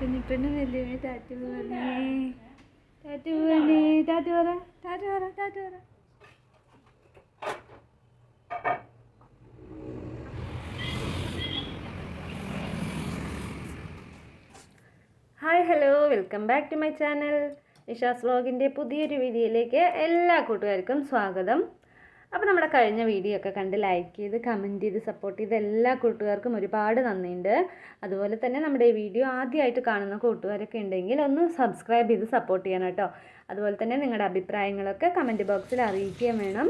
കുഞ്ഞിപ്പെണ്ണ് വലിയ താറ്റു പറഞ്ഞേ. താറ്റു പറഞ്ഞേ. താറ്റു പറ. താറ്റു പറ താറ്റു പറ. Hi hello. Welcome back to my channel. Nisha's വ്ലോഗിന്റെ പുതിയൊരു വീഡിയോയിലേക്ക് എല്ലാ കൂട്ടുകാർക്കും സ്വാഗതം. അപ്പോൾ നമ്മുടെ കഴിഞ്ഞ വീഡിയോ ഒക്കെ കണ്ട് ലൈക്ക് ചെയ്ത് കമന്റ് ചെയ്ത് സപ്പോർട്ട് ചെയ്ത് എല്ലാ കൂട്ടുകാർക്കും ഒരുപാട് നന്ദിയുണ്ട്. അതുപോലെ തന്നെ നമ്മുടെ ഈ വീഡിയോ ആദ്യമായിട്ട് കാണുന്ന കൂട്ടുകാരൊക്കെ ഉണ്ടെങ്കിൽ ഒന്ന് സബ്സ്ക്രൈബ് ചെയ്ത് സപ്പോർട്ട് ചെയ്യണം കേട്ടോ. അതുപോലെ തന്നെ നിങ്ങളുടെ അഭിപ്രായങ്ങളൊക്കെ കമന്റ് ബോക്സിൽ അറിയിക്കുകയും വേണം.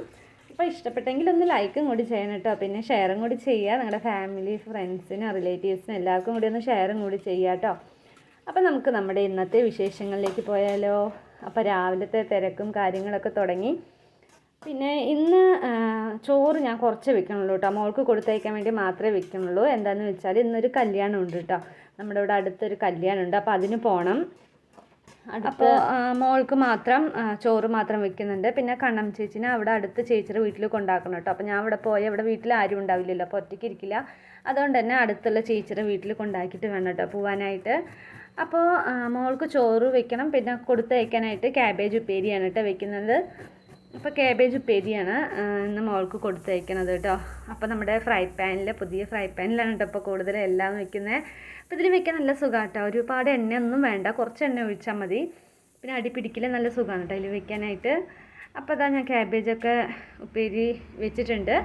അപ്പോൾ ഇഷ്ടപ്പെട്ടെങ്കിൽ ഒന്ന് ലൈക്കും കൂടി ചെയ്യണം കേട്ടോ. പിന്നെ ഷെയറും കൂടി ചെയ്യുക. നിങ്ങളുടെ ഫാമിലി ഫ്രണ്ട്സിനും റിലേറ്റീവ്സിനും എല്ലാവർക്കും കൂടി ഒന്ന് ഷെയറും കൂടി ചെയ്യുക കേട്ടോ. അപ്പോൾ നമുക്ക് നമ്മുടെ ഇന്നത്തെ വിശേഷങ്ങളിലേക്ക് പോയാലോ? അപ്പോൾ രാവിലത്തെ തിരക്കും കാര്യങ്ങളൊക്കെ തുടങ്ങി. പിന്നെ ഇന്ന് ചോറ് ഞാൻ കുറച്ച് വെക്കണുള്ളൂ കേട്ടോ മോൾക്ക് കൊടുത്തയക്കാൻ വേണ്ടി മാത്രമേ വെക്കണുള്ളൂ എന്താണെന്ന് വെച്ചാൽ ഇന്നൊരു കല്യാണം ഉണ്ട് കേട്ടോ നമ്മുടെ ഇവിടെ അടുത്തൊരു കല്യാണം ഉണ്ട് അപ്പോൾ അതിന് പോകണം അപ്പോൾ മോൾക്ക് മാത്രം ചോറ് മാത്രം വെക്കുന്നുണ്ട്. പിന്നെ കണ്ണം ചേച്ചിനെ അവിടെ അടുത്ത് ചേച്ചിയുടെ വീട്ടിൽ കൊണ്ടാക്കണം കേട്ടോ അപ്പോൾ ഞാൻ അവിടെ പോയി അവിടെ വീട്ടിൽ ആരും ഉണ്ടാവില്ലല്ലോ. അപ്പോൾ ഒറ്റയ്ക്ക് ഇരിക്കില്ല. അതുകൊണ്ട് തന്നെ അടുത്തുള്ള ചേച്ചിയുടെ വീട്ടിൽ കൊണ്ടാക്കിയിട്ട് വേണം കേട്ടോ പോവാനായിട്ട്. അപ്പോൾ മോൾക്ക് ചോറ് വെക്കണം. പിന്നെ കൊടുത്തയക്കാനായിട്ട് ക്യാബേജ് ഉപ്പേരിയാണ് കേട്ടോ വെക്കുന്നത്. അപ്പോൾ കാബേജ് ഉപ്പേരിയാണ് ഇന്ന് മോൾക്ക് കൊടുത്തയക്കണത് കേട്ടോ അപ്പോൾ നമ്മുടെ ഫ്രൈ പാനിൽ പുതിയ ഫ്രൈ പാനിലാണ് കേട്ടോ ഇപ്പോൾ കൂടുതൽ എല്ലാം വയ്ക്കുന്നത് അപ്പോൾ ഇതിൽ വെക്കാൻ നല്ല സുഖമാണ് കേട്ടോ ഒരുപാട് എണ്ണയൊന്നും വേണ്ട കുറച്ച് എണ്ണ ഒഴിച്ചാൽ മതി. പിന്നെ അടി പിടിക്കില്ല നല്ല സുഖമാണ് കേട്ടോ അതിൽ വെക്കാനായിട്ട്. അപ്പോൾ അതാ ഞാൻ ക്യാബേജൊക്കെ ഉപ്പേരി വെച്ചിട്ടുണ്ട്.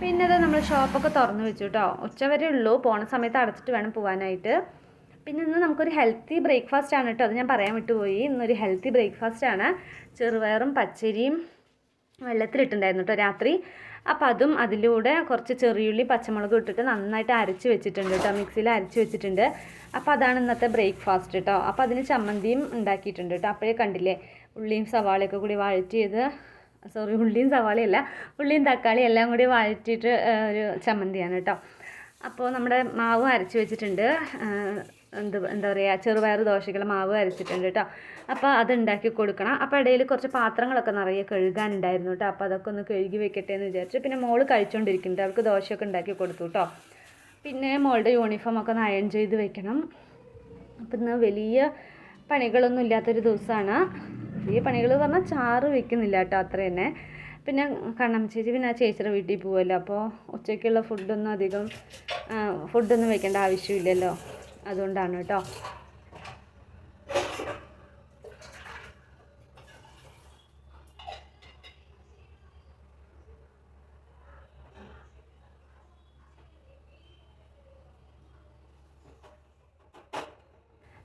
പിന്നെ അത് നമ്മൾ ഷോപ്പൊക്കെ തുറന്ന് വെച്ചു കേട്ടോ ഉച്ച വരെ ഉള്ളൂ. പോണ സമയത്ത് അടച്ചിട്ട് വേണം പോകാനായിട്ട് പിന്നെ ഇന്ന് നമുക്കൊരു ഹെൽത്തി ബ്രേക്ക്ഫാസ്റ്റ് ആണ് കേട്ടോ അത് ഞാൻ പറയാൻ വിട്ടുപോയി. ഇന്നൊരു ഹെൽത്തി ബ്രേക്ക്ഫാസ്റ്റ് ആണ്. ചെറുപയറും പച്ചരിയും വെള്ളത്തിലിട്ടുണ്ടായിരുന്നു കേട്ടോ രാത്രി. അപ്പം അതും അതിലൂടെ കുറച്ച് ചെറിയുള്ളി പച്ചമുളകും ഇട്ടിട്ട് നന്നായിട്ട് അരച്ച് വെച്ചിട്ടുണ്ട് കേട്ടോ മിക്സിയിൽ അരച്ച് വെച്ചിട്ടുണ്ട്. അപ്പോൾ അതാണ് ഇന്നത്തെ ബ്രേക്ക്ഫാസ്റ്റ് കേട്ടോ അപ്പോൾ അതിന് ചമ്മന്തിയും ഉണ്ടാക്കിയിട്ടുണ്ട് കേട്ടോ അപ്പോഴേ കണ്ടില്ലേ? ഉള്ളിയും സവാളയൊക്കെ കൂടി വഴറ്റിയത്. സോറി ഉള്ളിയും സവാളയല്ല. ഉള്ളിയും തക്കാളി എല്ലാം കൂടി വഴറ്റിയിട്ട് ഒരു ചമ്മന്തിയാണ് കേട്ടോ അപ്പോൾ നമ്മുടെ മാവ് അരച്ച് വെച്ചിട്ടുണ്ട്. എന്ത് എന്താ പറയുക ചെറുപയർ ദോശയ്ക്കുള്ള മാവ് അരച്ചിട്ടുണ്ട് കേട്ടോ അപ്പോൾ അത് ഉണ്ടാക്കി കൊടുക്കണം. അപ്പോൾ ഇടയിൽ കുറച്ച് പാത്രങ്ങളൊക്കെ നിറയെ കഴുകാനുണ്ടായിരുന്നു കേട്ടോ അപ്പോൾ അതൊക്കെ ഒന്ന് കഴുകി വെക്കട്ടെ എന്ന് വിചാരിച്ചു. പിന്നെ മോൾ കഴിച്ചുകൊണ്ടിരിക്കുന്നുണ്ട് അവൾക്ക് ദോശയൊക്കെ ഉണ്ടാക്കി കൊടുത്തു കേട്ടോ പിന്നെ മോളുടെ യൂണിഫോം ഒക്കെ ഒന്ന് അയൺ ചെയ്ത് വെക്കണം. അപ്പം ഇന്ന് വലിയ പണികളൊന്നും ഇല്ലാത്തൊരു ദിവസമാണ് വലിയ പണികൾ പറഞ്ഞാൽ ചാറ് വെക്കുന്നില്ല കേട്ടോ അത്ര തന്നെ. പിന്നെ കണ്ണം ചേച്ചി പിന്നെ ആ ചേച്ചിയുടെ വീട്ടിൽ പോകുമല്ലോ അപ്പോൾ ഉച്ചയ്ക്കുള്ള ഫുഡൊന്നും അധികം ഫുഡൊന്നും വെക്കേണ്ട ആവശ്യമില്ലല്ലോ. അതുകൊണ്ടാണ് കേട്ടോ.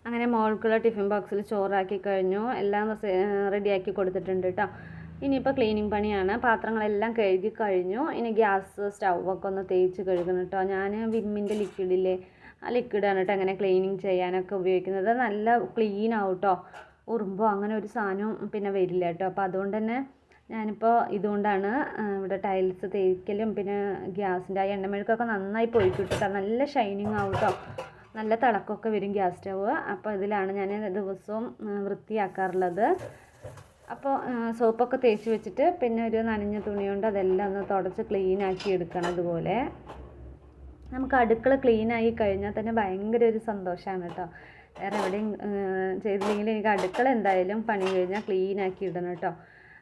അങ്ങനെ മോൾക്കുള്ള ടിഫിൻ ബോക്സിൽ ചോറാക്കി കഴിഞ്ഞു. എല്ലാം റെഡിയാക്കി കൊടുത്തിട്ടുണ്ട് കേട്ടോ. ഇനിയിപ്പോൾ ക്ലീനിങ് പണിയാണ്. പാത്രങ്ങളെല്ലാം കഴുകി കഴിഞ്ഞു. ഇനി ഗ്യാസ് സ്റ്റൗവൊക്കെ ഒന്ന് തേച്ച് കഴുകണം കേട്ടോ. ഞാൻ വിമ്മിന്റെ ലിക്വിഡില്ലേ ആ ലിക്വിഡാണ് അങ്ങനെ ക്ലീനിങ് ചെയ്യാനൊക്കെ ഉപയോഗിക്കുന്നത്. നല്ല ക്ലീൻ ആവും കേട്ടോ ഉറുമ്പോ അങ്ങനെ ഒരു സാധനവും പിന്നെ വരില്ല കേട്ടോ. അപ്പോൾ അതുകൊണ്ട് തന്നെ ഞാനിപ്പോൾ ഇതുകൊണ്ടാണ് ഇവിടെ ടൈൽസ് തേക്കലും പിന്നെ ഗ്യാസിന്റെ ആ എണ്ണമെഴുക്കൊക്കെ നന്നായി പോയി കിട്ടുക നല്ല ഷൈനിങ് ആവും കേട്ടോ നല്ല തിളക്കമൊക്കെ വരും ഗ്യാസ് സ്റ്റവ് അപ്പോൾ ഇതിലാണ് ഞാൻ ദിവസവും വൃത്തിയാക്കാറുള്ളത്. അപ്പോൾ സോപ്പൊക്കെ തേച്ച് വെച്ചിട്ട് പിന്നെ ഒരു നനഞ്ഞ തുണി കൊണ്ട് അതെല്ലാം ഒന്ന് തുടച്ച് ക്ലീൻ ആക്കി എടുക്കണം അതുപോലെ നമുക്ക് അടുക്കള ക്ലീൻ ആയി കഴിഞ്ഞാൽ തന്നെ ഭയങ്കര ഒരു സന്തോഷമാണ് കേട്ടോ. വേറെ എവിടെയും ചെയ്തില്ലെങ്കിൽ എനിക്ക് അടുക്കള എന്തായാലും പണി കഴിഞ്ഞാൽ ക്ലീൻ ആക്കി ഇടണം കേട്ടോ.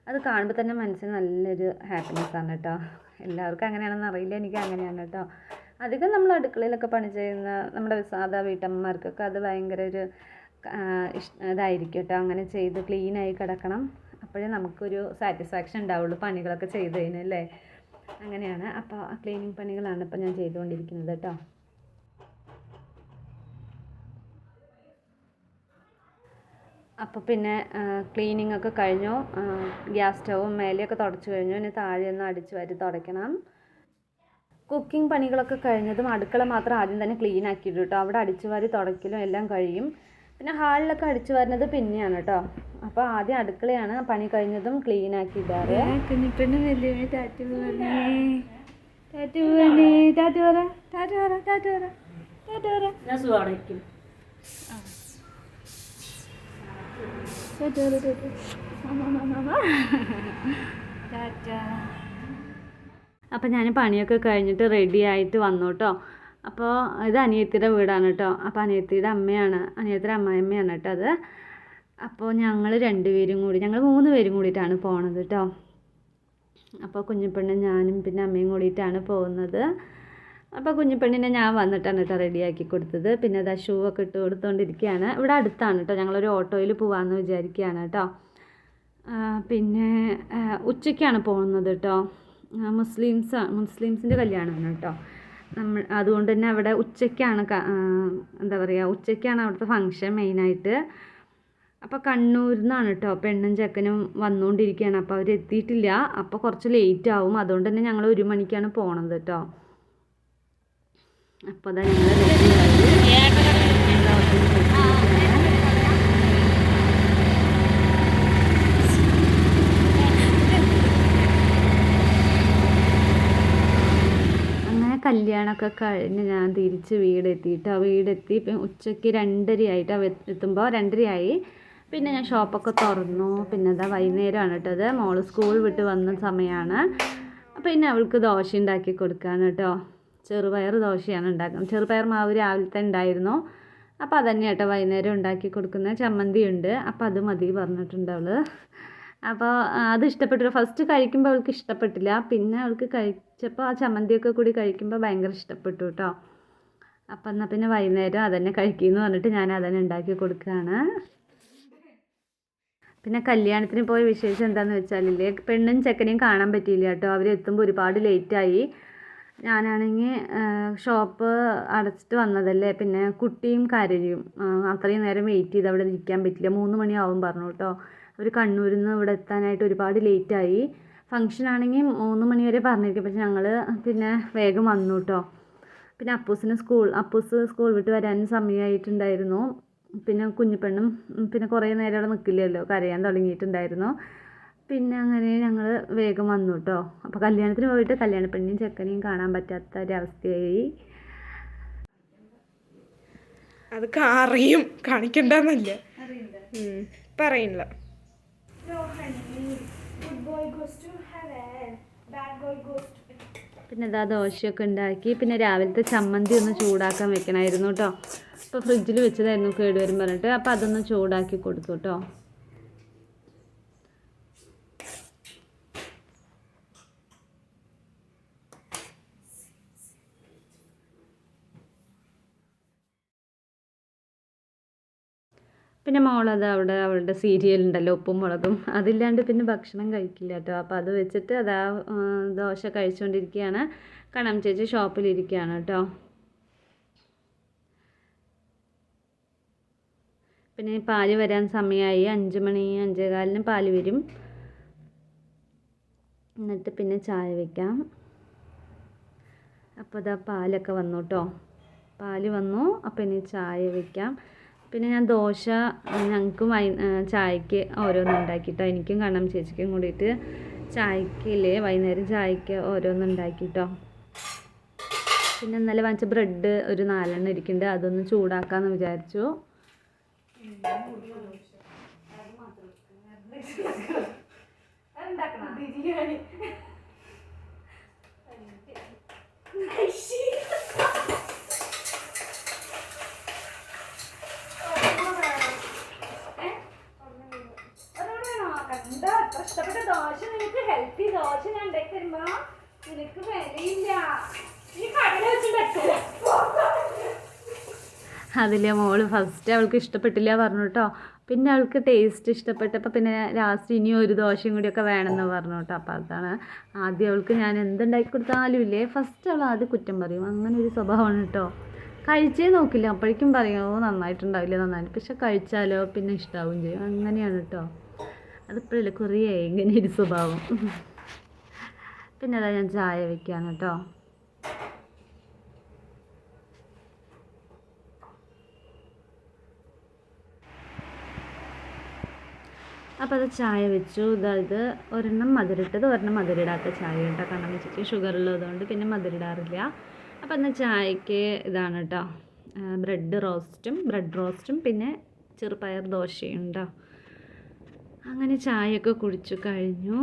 അത് കാണുമ്പോൾ തന്നെ മനസ്സിന് നല്ലൊരു ഹാപ്പിനെസ് ആണ് കേട്ടോ. എല്ലാവർക്കും അങ്ങനെയാണെന്ന് അറിയില്ല എനിക്ക് അങ്ങനെയാണ് കേട്ടോ. അധികം നമ്മൾ അടുക്കളയിലൊക്കെ പണി ചെയ്യുന്ന നമ്മുടെ സാധാ വീട്ടമ്മമാർക്കൊക്കെ അത് ഭയങ്കര ഒരു ഇതായിരിക്കും കേട്ടോ. അങ്ങനെ ചെയ്ത് ക്ലീനായി കിടക്കണം. അപ്പോഴേ നമുക്കൊരു സാറ്റിസ്ഫാക്ഷൻ ഉണ്ടാവുള്ളൂ പണികളൊക്കെ ചെയ്ത് കഴിഞ്ഞല്ലേ അങ്ങനെയാണ്. അപ്പോൾ ആ ക്ലീനിങ് പണികളാണ് ഇപ്പോൾ ഞാൻ ചെയ്തുകൊണ്ടിരിക്കുന്നത് കേട്ടോ. അപ്പോൾ പിന്നെ ക്ലീനിങ് ഒക്കെ കഴിഞ്ഞു. ഗ്യാസ് സ്റ്റവും മേലെയൊക്കെ തുടച്ചു കഴിഞ്ഞു. ഇനി താഴെ ഒന്ന് അടിച്ച് വാരി തുടയ്ക്കണം. കുക്കിംഗ് പണികളൊക്കെ കഴിഞ്ഞതും അടുക്കള മാത്രം ആദ്യം തന്നെ ക്ലീൻ ആക്കിയിട്ടു കേട്ടോ. അവിടെ അടിച്ചു വാരി തുടയ്ക്കലും എല്ലാം കഴിയും. പിന്നെ ഹാളിലൊക്കെ അടിച്ചു വരുന്നത് പിന്നെയാണ് കേട്ടോ അപ്പോൾ ആദ്യം അടുക്കളയാണ് പണി കഴിഞ്ഞതും ക്ലീൻ ആക്കി ഇടാറ് കുഞ്ഞിപ്പെണ്ണ് വലിയ ടാറ്റു പറഞ്ഞേ ടാറ്റു പറഞ്ഞേ ടാറ്റു പറ. ടാറ്റു പറ. ടാറ്റു പറ. ടാറ്റു പറ. ഞാൻ സുഖമായിരിക്കും അപ്പം പണിയൊക്കെ കഴിഞ്ഞിട്ട് റെഡി ആയിട്ട് വന്നു കേട്ടോ അപ്പോൾ ഇത് അനിയത്തിയുടെ വീടാണ് കേട്ടോ. അപ്പോൾ അനിയത്തിയുടെ അമ്മയാണ്. അനിയത്തിയുടെ അമ്മായിയമ്മയാണ് കേട്ടോ അത്. അപ്പോൾ ഞങ്ങൾ രണ്ടുപേരും കൂടി ഞങ്ങൾ മൂന്ന് പേരും കൂടിയിട്ടാണ് പോണത് കേട്ടോ. അപ്പോൾ കുഞ്ഞിപ്പെണ്ണും ഞാനും പിന്നെ അമ്മയും കൂടിയിട്ടാണ് പോകുന്നത്. അപ്പോൾ കുഞ്ഞിപ്പെണ്ണിനെ ഞാൻ വന്നിട്ടാണ് കേട്ടോ റെഡിയാക്കി കൊടുത്തത്. പിന്നെ അതാ ഷൂ ഒക്കെ ഇട്ട് കൊടുത്തുകൊണ്ടിരിക്കുകയാണ് ഇവിടെ അടുത്താണ് കേട്ടോ. ഞങ്ങളൊരു ഓട്ടോയിൽ പോകാമെന്ന് വിചാരിക്കുകയാണ് കേട്ടോ. പിന്നെ ഉച്ചയ്ക്കാണ് പോകുന്നത് കേട്ടോ. മുസ്ലിംസ് മുസ്ലിംസിന്റെ കല്യാണമാണ് കേട്ടോ. നമ്മൾ അതുകൊണ്ട് തന്നെ അവിടെ ഉച്ചയ്ക്കാണ് എന്താ പറയുക ഉച്ചയ്ക്കാണ് അവിടുത്തെ ഫങ്ഷൻ മെയിനായിട്ട് അപ്പോൾ കണ്ണൂരിൽ നിന്നാണ് കേട്ടോ പെണ്ണും ചെക്കനും വന്നുകൊണ്ടിരിക്കുകയാണ് അപ്പോൾ അവർ എത്തിയിട്ടില്ല. അപ്പോൾ കുറച്ച് ലേറ്റ് ആവും. അതുകൊണ്ട് തന്നെ ഞങ്ങൾ ഒരു മണിക്കാണ് പോണത് കേട്ടോ അപ്പോൾ അതാ ഞങ്ങൾ അങ്ങനെ കല്യാണമൊക്കെ കഴിഞ്ഞ് ഞാൻ തിരിച്ച് വീടെത്തിയിട്ട് ആ വീടെത്തി ഉച്ചയ്ക്ക് രണ്ടരയായിട്ട് എത്തുമ്പോൾ രണ്ടരയായി. പിന്നെ ഞാൻ ഷോപ്പൊക്കെ തുറന്നു. പിന്നെ അതാ വൈകുന്നേരമാണ് കേട്ടോ. അത് മോൾ സ്കൂൾ വിട്ട് വന്ന സമയമാണ്. പിന്നെ അവൾക്ക് ദോശ ഉണ്ടാക്കി കൊടുക്കുകയാണ് കേട്ടോ. ചെറുപയർ ദോശയാണ് ഉണ്ടാക്കുന്നത്. ചെറുപയർ മാവ് രാവിലത്തെ ഉണ്ടായിരുന്നു. അപ്പോൾ അതന്നെ കേട്ടോ വൈകുന്നേരം ഉണ്ടാക്കി കൊടുക്കുന്ന ചമ്മന്തി ഉണ്ട് അപ്പോൾ അത് മതി പറഞ്ഞിട്ടുണ്ട് അവൾ. അപ്പോൾ അത് ഇഷ്ടപ്പെട്ടില്ല ഫസ്റ്റ് കഴിക്കുമ്പോൾ അവൾക്ക് ഇഷ്ടപ്പെട്ടില്ല. പിന്നെ അവൾക്ക് കഴിച്ചപ്പോൾ ആ ചമ്മന്തിയൊക്കെ കൂടി കഴിക്കുമ്പോൾ ഭയങ്കര ഇഷ്ടപ്പെട്ടു കേട്ടോ അപ്പം എന്നാൽ പിന്നെ വൈകുന്നേരം അതന്നെ കഴിക്കുമെന്ന് പറഞ്ഞിട്ട് ഞാൻ അതന്നെ ഉണ്ടാക്കി കൊടുക്കുകയാണ് പിന്നെ കല്യാണത്തിന് പോയ വിശേഷം എന്താണെന്ന് വെച്ചാലില്ലേ പെണ്ണും ചെക്കനെയും കാണാൻ പറ്റിയില്ല കേട്ടോ അവരെത്തുമ്പോൾ ഒരുപാട് ലേറ്റായി ഞാനാണെങ്കിൽ ഷോപ്പ് അടച്ചിട്ട് വന്നതല്ലേ. പിന്നെ കുട്ടിയും കരയും. അത്രയും നേരം വെയിറ്റ് ചെയ്ത് അവിടെ നിൽക്കാൻ പറ്റില്ല. മൂന്ന് മണിയാവും പറഞ്ഞു കേട്ടോ അവർ കണ്ണൂരിൽ നിന്ന് ഇവിടെ എത്താനായിട്ട് ഒരുപാട് ലേറ്റായി ഫംഗ്ഷൻ ആണെങ്കിൽ മൂന്ന് മണി വരെ പറഞ്ഞിരിക്കും. പക്ഷെ ഞങ്ങൾ പിന്നെ വേഗം വന്നു കേട്ടോ പിന്നെ അപ്പൂസിന് സ്കൂൾ അപ്പൂസ് സ്കൂൾ വിട്ട് വരാനും സമയമായിട്ടുണ്ടായിരുന്നു പിന്നെ കുഞ്ഞിപ്പെണ്ണും ഉം, പിന്നെ കുറേ നേരം അവിടെ നിൽക്കില്ലല്ലോ കരയാൻ തുടങ്ങിയിട്ടുണ്ടായിരുന്നു. പിന്നെ അങ്ങനെ ഞങ്ങൾ വേഗം വന്നു കേട്ടോ അപ്പോൾ കല്യാണത്തിന് പോയിട്ട് കല്യാണ പെണ്ണിനും ചെക്കനെയും കാണാൻ പറ്റാത്ത ഒരവസ്ഥയായി. അത് അറിയും. കാണിക്കണ്ടെന്നല്ല? പറയുന്നില്ല പിന്നെ ഇതാ ദോശയൊക്കെ ഉണ്ടാക്കി. പിന്നെ രാവിലത്തെ ചമ്മന്തി ഒന്ന് ചൂടാക്കാൻ വെക്കണമായിരുന്നു കേട്ടോ അപ്പോൾ ഫ്രിഡ്ജിൽ വെച്ചതായിരുന്നു കേടുവരും പറഞ്ഞിട്ട് അപ്പോൾ അതൊന്ന് ചൂടാക്കി കൊടുത്തു കേട്ടോ പിന്നെ മോളത് അവിടെ അവളുടെ സീരിയൽ ഉണ്ടല്ലോ ഉപ്പും മുളകും. അതില്ലാണ്ട് പിന്നെ ഭക്ഷണം കഴിക്കില്ല കേട്ടോ അപ്പോൾ അത് വെച്ചിട്ട് അത് ആ, ദോശ കഴിച്ചുകൊണ്ടിരിക്കുകയാണ് കണം ചേച്ചി ഷോപ്പിലിരിക്കുകയാണ് കേട്ടോ പിന്നെ പാൽ വരാൻ സമയമായി അഞ്ച് മണി അഞ്ചേകാലിന് പാൽ വരും. എന്നിട്ട് പിന്നെ ചായ വയ്ക്കാം അപ്പോൾ ഇതാ പാലൊക്കെ വന്നു കേട്ടോ പാൽ വന്നു അപ്പോൾ ഇനി ചായ വയ്ക്കാം പിന്നെ ഞാൻ ദോശ ഞങ്ങൾക്ക് വൈ ചായക്ക് ഓരോന്ന് ഉണ്ടാക്കിയിട്ടോ എനിക്കും കാണാം ചേച്ചിക്കും കൂടിയിട്ട് ചായക്കില്ലേ വൈകുന്നേരം ചായക്ക് ഓരോന്ന് ഉണ്ടാക്കിയിട്ടോ പിന്നെ ഇന്നലെ വാങ്ങിച്ച ബ്രെഡ് ഒരു നാലെണ്ണം ഇരിക്കുന്നുണ്ട്. അതൊന്ന് ചൂടാക്കാമെന്ന് വിചാരിച്ചു. ബിരിയാണി കഷ്ടപ്പെട്ട ദോശ നിനക്ക് ഹെൽത്തി ദോശ ഞാൻ ഉണ്ടാക്കി തരുമ്പോ നിനക്ക് വിലയില്ല നീ കടല വെച്ചിട്ട് അതിലെ മോൾ ഫസ്റ്റ് അവൾക്ക് ഇഷ്ടപ്പെട്ടില്ല പറഞ്ഞു കേട്ടോ. പിന്നെ അവൾക്ക് ടേസ്റ്റ് ഇഷ്ടപ്പെട്ടപ്പോൾ പിന്നെ ലാസ്റ്റ് ഇനി ഒരു ദോശയും കൂടിയൊക്കെ വേണമെന്ന് പറഞ്ഞു കേട്ടോ. അപ്പോൾ അതാണ് ആദ്യം അവൾക്ക് ഞാൻ എന്തുണ്ടാക്കി കൊടുത്താലും ഇല്ലേ? ഫസ്റ്റ് അവൾ ആദ്യം കുറ്റം പറയും. അങ്ങനെ ഒരു സ്വഭാവമാണ് കേട്ടോ. കഴിച്ചേ നോക്കില്ല. അപ്പോഴേക്കും പറയും ഓ നന്നായിട്ടുണ്ടാവില്ല? നന്നായിട്ട്. പക്ഷെ കഴിച്ചാലോ? പിന്നെ ഇഷ്ടാവും ചെയ്യും. അങ്ങനെയാണ് കേട്ടോ. അതിപ്പോഴല്ലേ കുറേ ഇങ്ങനെ ഒരു സ്വഭാവം. പിന്നെ അതാ ഞാൻ ചായ വെക്കുകയാണ് കേട്ടോ. അപ്പോൾ അത് ചായ വെച്ചു. ഇതായത് ഒരെണ്ണം മധുരിട്ടത് ഒരെണ്ണം മധുരിടാത്ത ചായ കേട്ടോ. കാരണം വെച്ചിട്ട് ഷുഗർ ഉള്ളതുകൊണ്ട് പിന്നെ മധുരിടാറില്ല അപ്പോൾ എന്നാൽ ചായക്ക് ഇതാണ് കേട്ടോ. ബ്രെഡ് റോസ്റ്റും ബ്രെഡ് റോസ്റ്റും പിന്നെ ചെറുപയർ ദോശയും ഉണ്ടോ. അങ്ങനെ ചായയൊക്കെ കുടിച്ചു കഴിഞ്ഞു.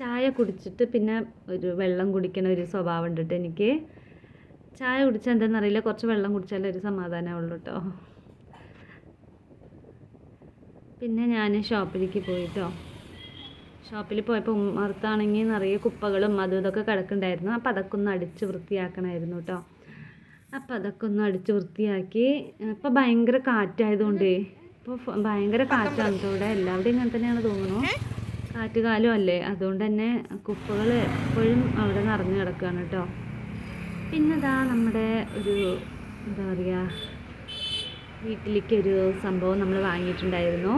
ചായ കുടിച്ചിട്ട് പിന്നെ ഒരു വെള്ളം കുടിക്കണ ഒരു സ്വഭാവം ഉണ്ട് എനിക്ക്. ചായ കുടിച്ചാൽ എന്താണെന്നറിയില്ല കുറച്ച് വെള്ളം കുടിച്ചാലേ ഒരു സമാധാനമുള്ളൂ കേട്ടോ. പിന്നെ ഞാൻ ഷോപ്പിലേക്ക് പോയിട്ടോ. ഷോപ്പിൽ പോയപ്പോൾ ഉമ്മർത്താണെങ്കിൽ നിറയെ കുപ്പകളും അതും ഇതൊക്കെ കിടക്കുന്നുണ്ടായിരുന്നു. അപ്പോൾ അതൊക്കെ ഒന്ന് അടിച്ച് വൃത്തിയാക്കണമായിരുന്നു കേട്ടോ അപ്പോൾ അതൊക്കെ ഒന്ന് അടിച്ച് വൃത്തിയാക്കി. ഇപ്പോൾ ഭയങ്കര കാറ്റായതുകൊണ്ട് ഇപ്പോൾ ഭയങ്കര കാറ്റാണ് കേട്ടോ ഇവിടെ. എല്ലാവരുടെയും ഇങ്ങനെ തന്നെയാണ് തോന്നുന്നു കാറ്റുകാലം അല്ലേ? അതുകൊണ്ട് തന്നെ കുപ്പകൾ എപ്പോഴും അവിടെ നിറഞ്ഞു കിടക്കുകയാണ് കേട്ടോ പിന്നെ ഇതാ നമ്മുടെ ഒരു എന്താ പറയുക വീട്ടിലേക്ക് ഒരു സംഭവം നമ്മൾ വാങ്ങിയിട്ടുണ്ടായിരുന്നു.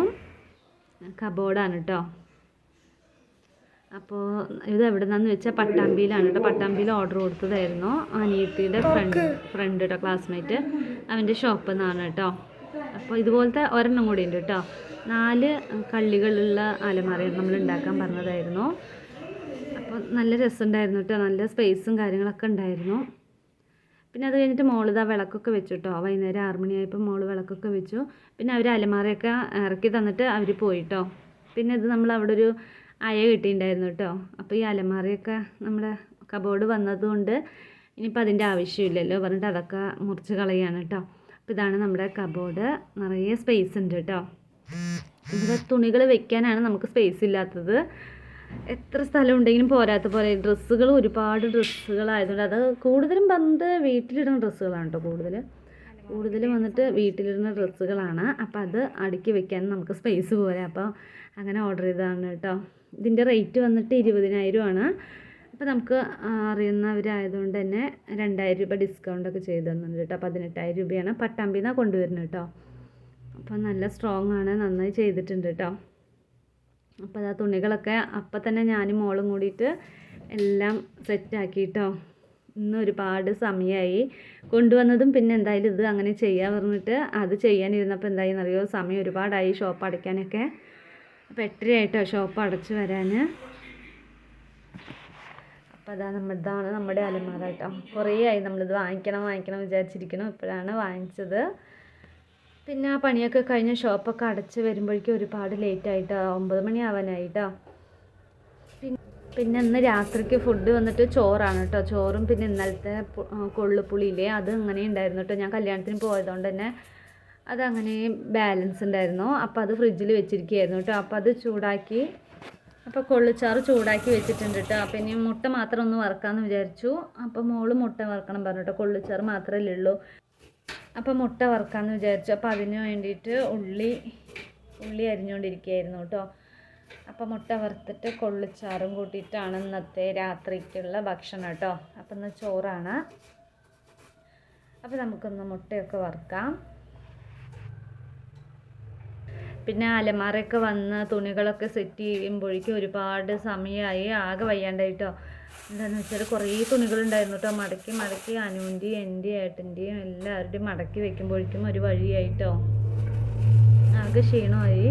കബോർഡാണ് കേട്ടോ അപ്പോൾ ഇത് എവിടെ നിന്നാന്ന് വെച്ചാൽ പട്ടാമ്പിയിലാണ് കേട്ടോ പട്ടാമ്പിയിൽ ഓർഡർ കൊടുത്തതായിരുന്നു. അനിയത്തിയുടെ ഫ്രണ്ട് ഫ്രണ്ട് കേട്ടോ ക്ലാസ്മേറ്റ് അവന്റെ ഷോപ്പിൽ നിന്നാണ് കേട്ടോ അപ്പോൾ ഇതുപോലത്തെ ഒരെണ്ണം കൂടി ഉണ്ട് കേട്ടോ നാല് കള്ളികളുള്ള അലമാരയാണ് നമ്മൾ ഉണ്ടാക്കാൻ പറഞ്ഞതായിരുന്നു. അപ്പോൾ നല്ല രസമുണ്ടായിരുന്നു കേട്ടോ നല്ല സ്പേസും കാര്യങ്ങളൊക്കെ ഉണ്ടായിരുന്നു. പിന്നെ അത് കഴിഞ്ഞിട്ട് മോളിതാ വിളക്കൊക്കെ വെച്ചു കേട്ടോ വൈകുന്നേരം ആറ് മണിയായപ്പോൾ മോൾ വിളക്കൊക്കെ വെച്ചു. പിന്നെ അവർ അലമാരയൊക്കെ ഇറക്കി തന്നിട്ട് അവർ പോയി കേട്ടോ പിന്നെ ഇത് നമ്മൾ അവിടെ ഒരു അയ കിട്ടിയിട്ടുണ്ടായിരുന്നു കേട്ടോ. അപ്പോൾ ഈ അലമാരയൊക്കെ നമ്മുടെ കബോർഡ് വന്നതുകൊണ്ട് ഇനിയിപ്പോൾ അതിന്റെ ആവശ്യമില്ലല്ലോ. പറഞ്ഞിട്ട് അതൊക്കെ മുറിച്ച് കളയാണ് കേട്ടോ. അപ്പോൾ ഇതാണ് നമ്മുടെ കബോർഡ് നിറയെ സ്പേസ് ഉണ്ട് കേട്ടോ. ഇവിടെ തുണികൾ വെക്കാനാണ് നമുക്ക് സ്പേസ് ഇല്ലാത്തത്. എത്ര സ്ഥലം ഉണ്ടെങ്കിലും പോരാത്ത പോലെ. ഡ്രസ്സുകൾ ഒരുപാട് ഡ്രസ്സുകളായതുകൊണ്ട് അത് കൂടുതലും വന്ന് വീട്ടിലിടുന്ന ഡ്രസ്സുകളാണ് കേട്ടോ കൂടുതൽ കൂടുതൽ വന്നിട്ട് വീട്ടിലിടുന്ന ഡ്രസ്സുകളാണ്. അപ്പോൾ അത് അടുക്കി വെക്കാൻ നമുക്ക് സ്പേസ് പോരാ അപ്പോൾ അങ്ങനെ ഓർഡർ ചെയ്തതാണ് കേട്ടോ ഇതിന്റെ റേറ്റ് വന്നിട്ട് ഇരുപതിനായിരമാണ്. അപ്പോൾ നമുക്ക് അറിയുന്നവരായതുകൊണ്ട് തന്നെ രണ്ടായിരം രൂപ ഡിസ്കൗണ്ട് ഒക്കെ ചെയ്ത് തന്നിട്ടുണ്ട് കേട്ടോ പതിനെട്ടായിരം രൂപയാണ്. പട്ടാമ്പിന്നാണ് കൊണ്ടുവരുന്നത് കേട്ടോ അപ്പോൾ നല്ല സ്ട്രോങ് ആണ്. നന്നായി ചെയ്തിട്ടുണ്ട് കേട്ടോ അപ്പോൾ ആ തുണികളൊക്കെ അപ്പം തന്നെ ഞാനും മോളും കൂടിയിട്ട് എല്ലാം സെറ്റാക്കിയിട്ടോ ഇന്ന് ഒരുപാട് സമയമായി കൊണ്ടുവന്നതും പിന്നെ എന്തായാലും ഇത് അങ്ങനെ ചെയ്യാൻ പറഞ്ഞിട്ട് അത് ചെയ്യാനിരുന്നപ്പോൾ എന്തായെന്നറിയോ? സമയം ഒരുപാടായി ഷോപ്പ് അടയ്ക്കാനൊക്കെ. അപ്പോൾ എട്ടരയായിട്ടോ ഷോപ്പ് അടച്ചു വരാൻ അപ്പോൾ അതാ നമ്മുടെ ഇതാണ് നമ്മുടെ അലമാര കേട്ടോ. കുറേ ആയി നമ്മളിത് വാങ്ങിക്കണം വാങ്ങിക്കണം വിചാരിച്ചിരിക്കണം ഇപ്പോഴാണ് വാങ്ങിച്ചത്. പിന്നെ ആ പണിയൊക്കെ കഴിഞ്ഞ് ഷോപ്പൊക്കെ അടച്ച് വരുമ്പോഴേക്കും ഒരുപാട് ലേറ്റ് ആയിട്ടാ ഒമ്പത് മണി ആവാനായിട്ടാ. പിന്നെ ഇന്ന് രാത്രിക്ക് ഫുഡ് വന്നിട്ട് ചോറാണ് കേട്ടോ ചോറും പിന്നെ ഇന്നലത്തെ കൊള്ളുപുളിയില്ലേ? അത് അങ്ങനെ ഉണ്ടായിരുന്നു കേട്ടോ ഞാൻ കല്യാണത്തിന് പോയതുകൊണ്ട് തന്നെ അതങ്ങനെ ബാലൻസ് ഉണ്ടായിരുന്നു അപ്പോൾ അത് ഫ്രിഡ്ജിൽ വെച്ചിരിക്കുകയായിരുന്നു കേട്ടോ അപ്പോൾ അത് ചൂടാക്കി അപ്പോൾ കൊള്ളിച്ചാറ് ചൂടാക്കി വെച്ചിട്ടുണ്ട് കേട്ടോ അപ്പോൾ ഇനി മുട്ട മാത്രം ഒന്ന് വറക്കാമെന്ന് വിചാരിച്ചു. അപ്പോൾ മോൾ മുട്ട വറക്കണം പറഞ്ഞു കേട്ടോ കൊള്ളിച്ചാറ് മാത്രമല്ലേ ഉള്ളൂ. അപ്പോൾ മുട്ട വറുക്കാമെന്ന് വിചാരിച്ചു. അപ്പോൾ അതിന് വേണ്ടിയിട്ട് ഉള്ളി ഉള്ളി അരിഞ്ഞുകൊണ്ടിരിക്കുകയായിരുന്നു കേട്ടോ. അപ്പോൾ മുട്ട വറുത്തിട്ട് കൊള്ളിച്ചാറും കൂട്ടിയിട്ടാണ് ഇന്നത്തെ രാത്രിക്കുള്ള ഭക്ഷണം കേട്ടോ. അപ്പം ഇന്ന് ചോറാണ്. അപ്പോൾ നമുക്കൊന്ന് മുട്ടയൊക്കെ വറുക്കാം. പിന്നെ അലമാരയൊക്കെ വന്ന് തുണികളൊക്കെ സെറ്റ് ചെയ്യുമ്പോഴേക്കും ഒരുപാട് സമയമായി. ആകെ വയ്യാണ്ടായിട്ടോ. എന്താണെന്ന് വെച്ചാൽ കുറേ തുണികളുണ്ടായിരുന്നു കേട്ടോ മടക്കി മടക്കി അനുവിന്റെയും എന്റെയും ഏട്ടന്റെയും എല്ലാവരുടെയും മടക്കി വെക്കുമ്പോഴേക്കും ഒരു വഴിയായിട്ടോ. ആകെ ക്ഷീണമായി.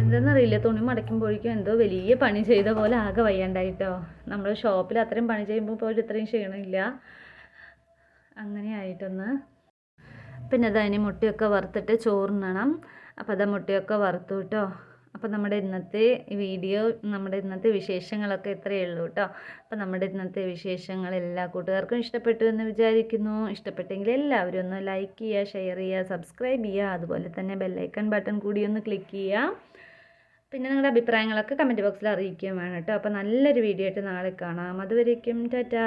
എന്താണെന്നറിയില്ല തുണി മടക്കുമ്പോഴേക്കും എന്തോ വലിയ പണി ചെയ്ത പോലെ ആകെ വയ്യാണ്ടായിട്ടോ. നമ്മൾ ഷോപ്പിൽ അത്രയും പണി ചെയ്യുമ്പോൾ പോലും ഇത്രയും ക്ഷീണമില്ല. അങ്ങനെ ആയിട്ടൊന്ന്. പിന്നെ അതിന് മുട്ടയൊക്കെ വറുത്തിട്ട് ചോറിനണം അപ്പോൾ അത് മുട്ടയൊക്കെ വറുത്തു കേട്ടോ അപ്പോൾ നമ്മുടെ ഇന്നത്തെ വീഡിയോ നമ്മുടെ ഇന്നത്തെ വിശേഷങ്ങളൊക്കെ ഇത്രയേ ഉള്ളൂ കേട്ടോ അപ്പോൾ നമ്മുടെ ഇന്നത്തെ വിശേഷങ്ങൾ എല്ലാ കൂട്ടുകാർക്കും ഇഷ്ടപ്പെട്ടു എന്ന് വിചാരിക്കുന്നു. ഇഷ്ടപ്പെട്ടെങ്കിൽ എല്ലാവരും ഒന്ന് ലൈക്ക് ചെയ്യുക ഷെയർ ചെയ്യുക സബ്സ്ക്രൈബ് ചെയ്യുക. അതുപോലെ തന്നെ ബെല്ലൈക്കൺ ബട്ടൺ കൂടി ഒന്ന് ക്ലിക്ക് ചെയ്യുക. പിന്നെ നിങ്ങളുടെ അഭിപ്രായങ്ങളൊക്കെ കമന്റ് ബോക്സിൽ അറിയിക്കുകയും വേണം കേട്ടോ അപ്പോൾ നല്ലൊരു വീഡിയോ ആയിട്ട് നാളെ കാണാം. അതുവരേക്കും ടാറ്റാ.